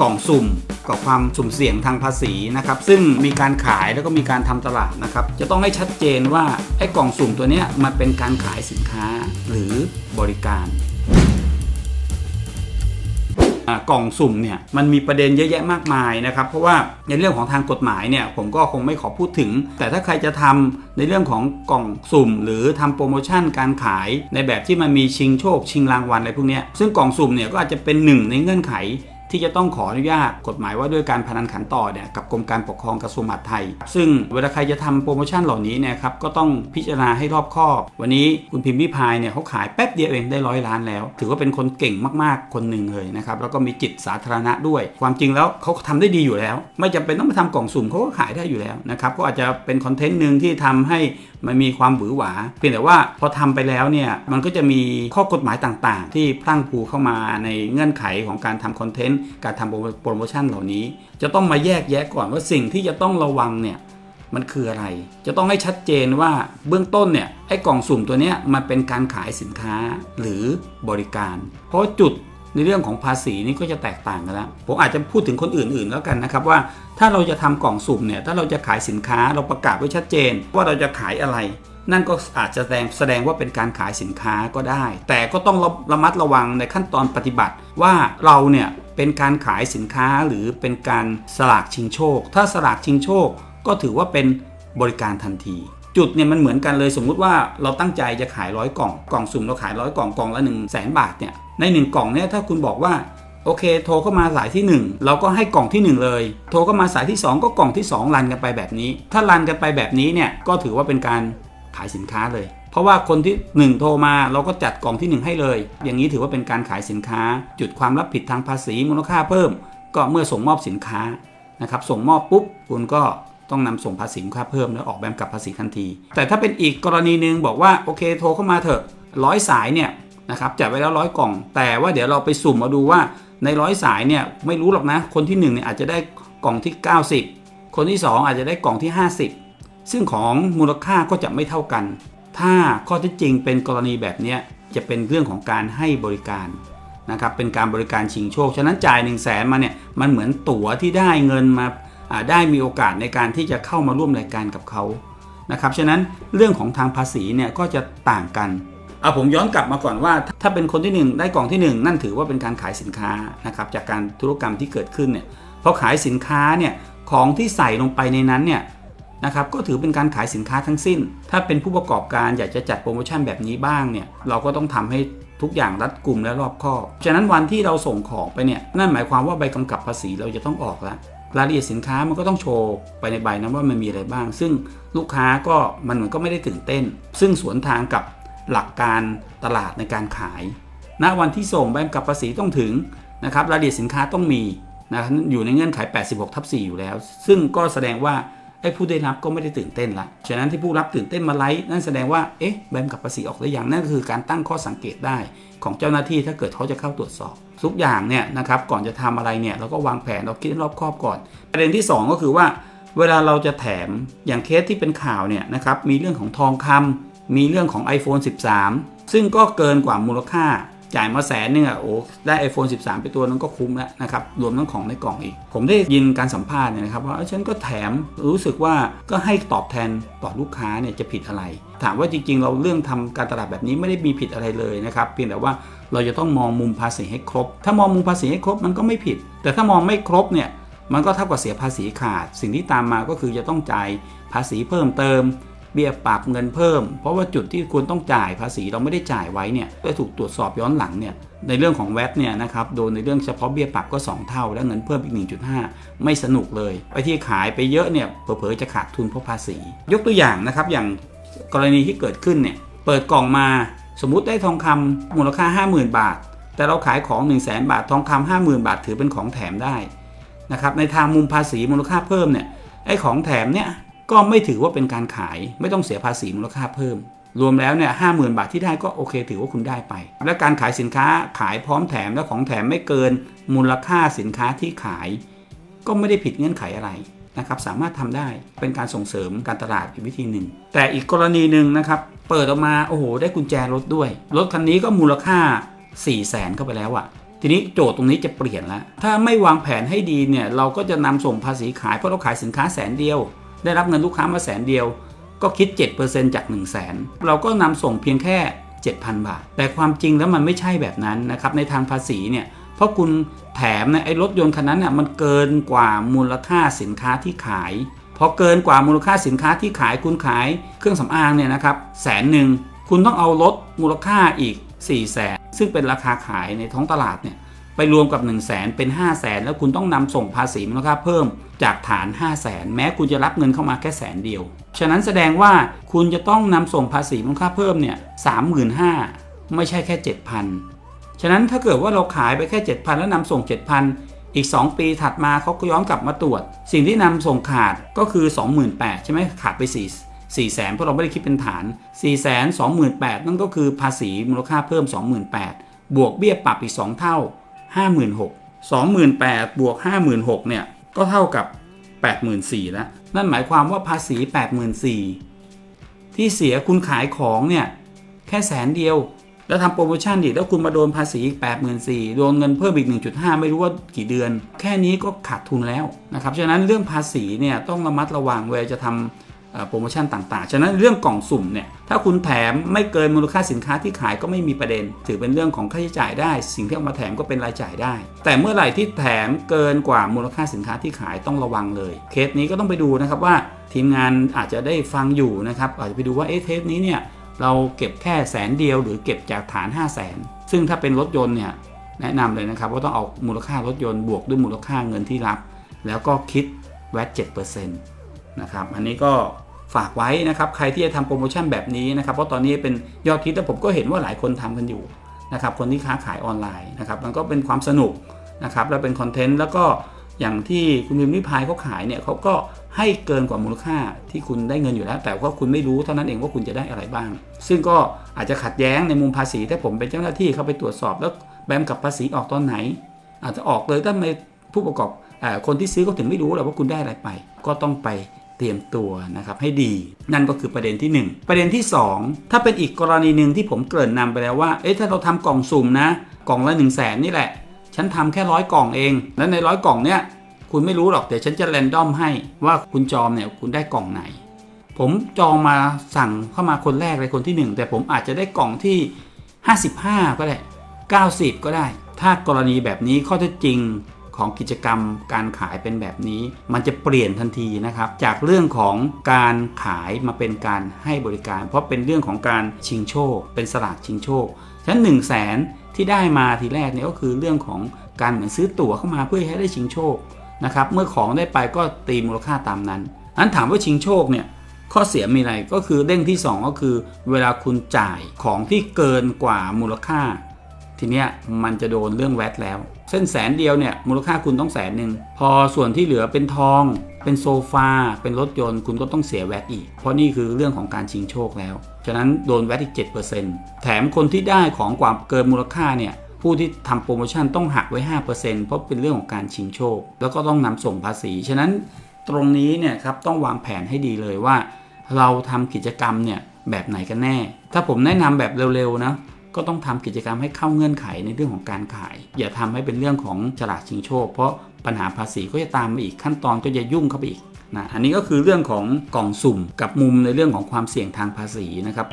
กล่องสุ่มกับความสุ่มเสี่ยงทางภาษีนะครับซึ่งมีการขายแล้วก็มีการทำตลาดนะครับจะต้องให้ชัดเจนว่าไอ้กล่องสุ่มตัวนี้มันเป็นการขายสินค้าหรือบริการกล่องสุ่มเนี่ยมันมีประเด็นเยอะแยะมากมายนะครับ เพราะว่าในเรื่องของทางกฎหมายเนี่ยผมก็คงไม่ขอพูดถึง แต่ถ้าใครจะทำในเรื่องของกล่องสุ่ม หรือทำโปรโมชั่นการขายในแบบที่มันมีชิงโชค ชิงรางวัลอะไรพวกนี้ซึ่งกล่องสุ่มเนี่ยก็อาจจะเป็นหนึ่งในเงื่อนไข ที่จะต้องขออนุญาตกฎหมายว่าด้วยการพนันขันต่อเนี่ยกับกรมการปกครองกระทรวงมหาดไทย ซึ่งเวลาใครจะทำโปรโมชั่นเหล่านี้เนี่ยครับก็ต้องพิจารณาให้รอบคอบ วันนี้คุณพิมพ์ริพายเนี่ยเขาขายแป๊บเดียวเองได้ร้อยล้านแล้ว ถือว่าเป็นคนเก่งมากๆคนหนึ่งเลยนะครับแล้วก็มีจิตสาธารณะด้วย ความจริงแล้วเขาทำได้ดีอยู่แล้ว ไม่จำเป็นต้องไปทำกล่องสุ่มเขาก็ขายได้อยู่แล้วนะครับก็อาจจะเป็นคอนเทนต์หนึ่งที่ทำให้ มันมีความหวือหวา เพียงแต่ว่าพอทำไปแล้วเนี่ยมันก็จะมีข้อกฎหมายต่างๆ ที่พลั่งพรูเข้ามาในเงื่อนไขของการทำคอนเทนต์การทำโปรโมชั่นเหล่านี้ จะต้องมาแยกแยะก่อนว่าสิ่งที่จะต้องระวังเนี่ยมันคืออะไร จะต้องให้ชัดเจนว่าเบื้องต้นเนี่ยไอ้กล่องสุ่มตัวเนี้ยมันเป็นการขายสินค้าหรือบริการ เพราะจุด ในเรื่องของภาษีนี่ก็จะแตกต่างกันแล้วผมอาจจะพูดถึงคนอื่นๆแล้วกันนะครับว่าถ้าเราจะทำกล่องสุ่มเนี่ยถ้าเราจะขายสินค้าเราประกาศไว้ชัดเจน ว่าเราจะขายอะไร นั่นก็อาจจะแสดงแสดงว่าเป็นการขายสินค้าก็ได้ แต่ก็ต้องระระมัดระวังในขั้นตอนปฏิบัติว่าเราเนี่ยเป็นการขายสินค้าหรือเป็นการสลากชิงโชค ถ้าสลากชิงโชค ก็ถือว่าเป็นบริการทันที จุดเนี่ยมันเหมือนกันเลยสมมุติว่าเราตั้งใจจะขายร้อยกล่องกล่องสุ่มเราขายร้อยกล่องกล่องละ1นึ่งแสนบาทเนี่ยใน 1 กล่องเนี่ยถ้าคุณบอกว่าโอเค โทรเข้ามาสายที่ 1 เราก็ให้กล่องที่ 1 เลย โทรเข้ามาสายที่ 2 ก็กล่องที่ 2 รันกันไปแบบนี้ ถ้ารันกันไปแบบนี้เนี่ยก็ถือว่าเป็นการขายสินค้าเลย เพราะว่าคนที่ 1 โทรมาเราก็จัดกล่องที่ 1 ให้เลย อย่างนี้ถือว่าเป็นการขายสินค้า จุดความรับผิดทางภาษีมูลค่าเพิ่ม ก็เมื่อส่งมอบสินค้านะครับส่งมอบปุ๊บคุณก็ ต้องนำส่งภาษีมูลค่าเพิ่มแล้วออกแบบกับภาษีทันที แต่ถ้าเป็นอีกกรณีหนึ่งบอกว่าโอเคโทรเข้ามาเถอะร้อยสายเนี่ยนะครับจัดไว้แล้วร้อยกล่อง แต่ว่าเดี๋ยวเราไปสุ่มมาดูว่าในร้อยสายเนี่ยไม่รู้หรอกนะ คนที่1เนี่ยอาจจะได้กล่องที่ 90 คนที่ 2 อาจจะได้กล่องที่ 50 ซึ่งของมูลค่าก็จะไม่เท่ากัน ถ้าข้อที่จริงเป็นกรณีแบบนี้จะเป็นเรื่องของการให้บริการนะครับเป็นการบริการชิงโชค ฉะนั้นจ่าย 1 0 0 0 0แสนมาเนี่ยมันเหมือนตั๋วที่ได้เงินมา ได้มีโอกาสในการที่จะเข้ามาร่วมรายการกับเขานะครับฉะนั้นเรื่องของทางภาษีเนี่ยก็จะต่างกันเอาผมย้อนกลับมาก่อนว่าถ้าเป็นคนที่ 1 ได้กล่องที่ 1 นั่นถือว่าเป็นการขายสินค้านะครับจากการธุรกรรมที่เกิดขึ้นเนี่ยพอขายสินค้าเนี่ยของที่ใส่ลงไปในนั้นเนี่ยนะครับก็ถือเป็นการขายสินค้าทั้งสิ้น ถ้าเป็นผู้ประกอบการอยากจะจัดโปรโมชั่นแบบนี้บ้างเนี่ยเราก็ต้องทำให้ทุกอย่างรัดกลุ่มและรอบคอบ ฉะนั้นวันที่เราส่งของไปเนี่ยนั่นหมายความว่าใบกำกับภาษีเราจะต้องออกแล้ว รายละเอียดสินค้ามันก็ต้องโชว์ไปในใบนั้นว่ามันมีอะไรบ้าง ซึ่งลูกค้าก็มันเหมือนก็ไม่ได้ตื่นเต้น ซึ่งสวนทางกับหลักการตลาดในการขายณวันที่ส่งใบกำกับภาษีต้องถึงนะครับรายละเอียดสินค้าต้องมีนะครับอยู่ในเงื่อนไข 86ทับ4อยู่แล้ว ซึ่งก็แสดงว่า ไอ้ผู้ได้รับก็ไม่ได้ตื่นเต้นละ ฉะนั้นที่ผู้รับตื่นเต้นมาไลฟ์นั่นแสดงว่า เอ๊ะใบกำกับภาษีออกหรือยัง นั่นคือการตั้งข้อสังเกตได้ของเจ้าหน้าที่ถ้าเกิดเขาจะเข้าตรวจสอบ ทุกอย่างเนี่ยนะครับ ก่อนจะทำอะไรเนี่ยเราก็วางแผนเราคิดรอบคอบก่อน ประเด็นที่ 2 ก็คือว่า เวลาเราจะแถมอย่างเคสที่เป็นข่าวเนี่ยนะครับ มีเรื่องของทองคำมีเรื่องของ iPhone 13 ซึ่งก็เกินกว่ามูลค่า จ่ายมาแสนนึงอะโอ้ได้ iPhone 13 ไปตัวนั้นก็คุ้มแล้วนะครับรวมทั้งของในกล่องอีก ผมได้ยินการสัมภาษณ์เนี่ยนะครับว่าเอ้ยฉันก็แถมรู้สึกว่าก็ให้ตอบแทนต่อลูกค้าเนี่ยจะผิดอะไร ถามว่าจริง ๆ เราเรื่องทำการตลาดแบบนี้ไม่ได้มีผิดอะไรเลยนะครับเพียงแต่ว่าเราจะต้องมองมุมภาษีให้ครบ ถ้ามองมุมภาษีให้ครบมันก็ไม่ผิด แต่ถ้ามองไม่ครบเนี่ยมันก็เท่ากับเสียภาษีขาด สิ่งที่ตามมาก็คือจะต้องจ่ายภาษีเพิ่มเติม เบี้ยปรับเงินเพิ่ม เพราะว่าจุดที่ควรต้องจ่ายภาษีเราไม่ได้จ่ายไว้เนี่ยก็ถูกตรวจสอบย้อนหลังเนี่ยในเรื่องของแวตเนี่ยนะครับโดนในเรื่องเฉพาะเบี้ยปรับก็ 2 เท่า และเงินเพิ่มอีก 1.5 ไม่สนุกเลยไปที่ขายไปเยอะเนี่ยเผลอๆจะขาดทุนเพราะภาษี ยกตัวอย่างนะครับอย่างกรณีที่เกิดขึ้นเนี่ยเปิดกล่องมาสมมุติได้ทองคำมูลค่า 50,000 บาท แต่เราขายของ 1 0 0 0 0แบาททองคำ50,000 บาทถือเป็นของแถมได้นะครับในทางมุมภาษีมูลค่าเพิ่มเนี่ยไอ้ของแถมเนี่ย ก็ไม่ถือว่าเป็นการขายไม่ต้องเสียภาษีมูลค่าเพิ่ม รวมแล้วเนี่ยห้าหมื่นบาทที่ได้ก็โอเค ถือว่าคุณได้ไป และการขายสินค้าขายพร้อมแถมและของแถมไม่เกินมูลค่าสินค้าที่ขาย ก็ไม่ได้ผิดเงื่อนไขอะไรนะครับสามารถทำได้เป็นการส่งเสริมการตลาดอีกวิธีหนึ่ง แต่อีกกรณีหนึ่งนะครับ เปิดออกมาโอ้โห ได้กุญแจรถด้วย รถคันนี้ก็มูลค่า 4 0 0แสนเข้าไปแล้วอะทีนี้โจทย์ตรงนี้จะเปลี่ยนแล้ว ถ้าไม่วางแผนให้ดีเนี่ย เราก็จะนำส่งภาษีขายเพราะเราขายสินค้าแสนเดียว ได้รับเงินลูกค้ามาแสนเดียว ก็คิด 7%จาก 1 0 0 0 0แสนเราก็นำส่งเพียงแค่ 7,000 บาท แต่ความจริงแล้วมันไม่ใช่แบบนั้นนะครับในทางภาษีเนี่ยเพราะคุณแถมเนี่ยไอ้รถยนต์คันนั้นน่ะมันเกินกว่ามูลค่าสินค้าที่ขายพอเกินกว่ามูลค่าสินค้าที่ขายคุณขายเครื่องสำอางเนี่ยนะครับแสนหนึ่งคุณต้องเอารถมูลค่าอีก4 0 0แสนซึ่งเป็นราคาขายในท้องตลาดเนี่ย ไปรวมกับ 1 0 0 0 0แสนเป็น 5 0 0แสนแล้วคุณต้องนำส่งภาษีมูลค่าเพิ่มจากฐาน 5 0 0แสนแม้คุณจะรับเงินเข้ามาแค่แสนเดียว ฉะนั้นแสดงว่าคุณจะต้องนำส่งภาษีมูลค่าเพิ่มเนี่ยสามหมื่นห้าไม่ใช่แค่ 7,000 ฉะนั้นถ้าเกิดว่าเราขายไปแค่ 7,000 แล้วนำส่ง 7,000 อีก 2 ปีถัดมาเขาก็ย้อนกลับมาตรวจ สิ่งที่นำส่งขาดก็คือ 28,000ใช่ไหมขาดไป 4 4แสนเพราะเราไม่ได้คิดเป็นฐาน4 2 8 0 0 0นั่นก็คือภาษีมูลค่าเพิ่ม 28,000 บวกเบี้ยปรับอีก 2 เท่า 56,000 28,000บวก56,000เนี่ยก็เท่ากับ 84,000แล้วนั่นหมายความว่าภาษี 84,000ที่เสียคุณขายของเนี่ยแค่แสนเดียว แล้วทำโปรโมชั่นอีกแล้วคุณมาโดนภาษีอีก84,000โดนเงินเพิ่มอีก 1.5 ไม่รู้ว่ากี่เดือน แค่นี้ก็ขาดทุนแล้วนะครับฉะนั้นเรื่องภาษีเนี่ยต้องระมัดระวังเวลาจะทำ โปรโมชั่นต่างๆ ฉะนั้นเรื่องกล่องสุ่มเนี่ย ถ้าคุณแถมไม่เกินมูลค่าสินค้าที่ขายก็ไม่มีประเด็น ถือเป็นเรื่องของค่าใช้จ่ายได้ สิ่งที่เอามาแถมก็เป็นรายจ่ายได้ แต่เมื่อไหร่ที่แถมเกินกว่ามูลค่าสินค้าที่ขายต้องระวังเลย เคสนี้ก็ต้องไปดูนะครับว่าทีมงานอาจจะได้ฟังอยู่นะครับ อาจจะไปดูว่าเอ๊ะเทปนี้เนี่ยเราเก็บแค่แสนเดียวหรือเก็บจากฐาน 5 0 0แสนซึ่งถ้าเป็นรถยนต์เนี่ยแนะนำเลยนะครับว่าต้องเอามูลค่ารถยนต์บวกด้วยมูลค่าเงินที่รับ แล้วก็คิดแวด7%น นะครับ อันนี้ก็ฝากไว้นะครับ ใครที่จะทำโปรโมชั่นแบบนี้นะครับ เพราะตอนนี้เป็นยอดคิดแล้วผมก็เห็นว่าหลายคนทำกันอยู่นะครับ คนที่ค้าขายออนไลน์นะครับ มันก็เป็นความสนุกนะครับ แล้วเป็นคอนเทนต์ แล้วก็อย่างที่คุณพิมพ์ริพายเขาขายเนี่ยเขาก็ให้เกินกว่ามูลค่าที่คุณได้เงินอยู่แล้ว แต่ว่าคุณไม่รู้เท่านั้นเองว่าคุณจะได้อะไรบ้าง ซึ่งก็อาจจะขัดแย้งในมุมภาษีถ้าผมเป็นเจ้าหน้าที่เข้าไปตรวจสอบแล้วแบมกับภาษีออกตอนไหน อาจจะออกเลยถ้าไม่ผู้ประกอบอคนที่ซื้อก็ถึงไม่รู้หรอกว่าคุณได้อะไรไป ก็ต้องไป ตรียมตัวนะครับให้ดี นั่นก็คือประเด็นที่ 1 ประเด็นที่ 2 ถ้าเป็นอีกกรณีหนึ่งที่ผมเกริ่นนำไปแล้วว่าเอ๊ะถ้าเราทำกล่องสุ่มนะ กล่องละ1นึ่งแสนนี่แหละ ฉันทำแค่ร้อยกล่องเอง แล้วในร้อยกล่องเนี้ยคุณไม่รู้หรอกเดี๋ยวฉันจะแรนดอมให้ว่าคุณจอมเนี่ยคุณได้กล่องไหน ผมจองมาสั่งเข้ามาคนแรกเลยคนที่ 1 แต่ผมอาจจะได้กล่องที่ 55 ก็ได้ 90 ก็ได้ ถ้ากรณีแบบนี้ข้อเท็จจริง ของกิจกรรมการขายเป็นแบบนี้ มันจะเปลี่ยนทันทีนะครับ จากเรื่องของการขายมาเป็นการให้บริการ เพราะเป็นเรื่องของการชิงโชค เป็นสลากชิงโชคฉะนั้น1 0 0 0 0แสนที่ได้มาทีแรกเนี่ยก็คือเรื่องของการเหมือนซื้อตั๋วเข้ามาเพื่อให้ได้ชิงโชคนะครับเมื่อของได้ไปก็ตีมูลค่าตามนั้นนั้นถามว่าชิงโชคเนี่ยข้อเสียมีอะไรก็คือเด้งที่ 2 ก็คือ เวลาคุณจ่ายของที่เกินกว่ามูลค่า ทีเนี้ยมันจะโดนเรื่องแวดแล้ว เส้นแสนเดียวเนี่ยมูลค่าคุณต้องแสนหนึ่งพอส่วนที่เหลือเป็นทอง เป็นโซฟา เป็นรถยนต์คุณก็ต้องเสียแวดอีก เพราะนี่คือเรื่องของการชิงโชคแล้ว ฉะนั้นโดนแวดอีก 7%แถมคนที่ได้ของกว่าเกินมูลค่าเนี่ยผู้ที่ทำโปรโมชั่นต้องหักไว้ 5%เพราะเป็นเรื่องของการชิงโชค แล้วก็ต้องนำส่งภาษี ฉะนั้นตรงนี้เนี่ยครับต้องวางแผนให้ดีเลยว่า เราทำกิจกรรมเนี่ยแบบไหนกันแน่ ถ้าผมแนะนำแบบเร็วๆนะ ก็ต้องทำกิจกรรมให้เข้าเงื่อนไขในเรื่องของการขาย อย่าทำให้เป็นเรื่องของฉลาดชิงโชค เพราะปัญหาภาษีก็จะตามมาอีกขั้นตอนก็จะยุ่งเข้าไปอีกนะอันนี้ก็คือเรื่องของกล่องสุ่มกับมุมในเรื่องของความเสี่ยงทางภาษีนะครับ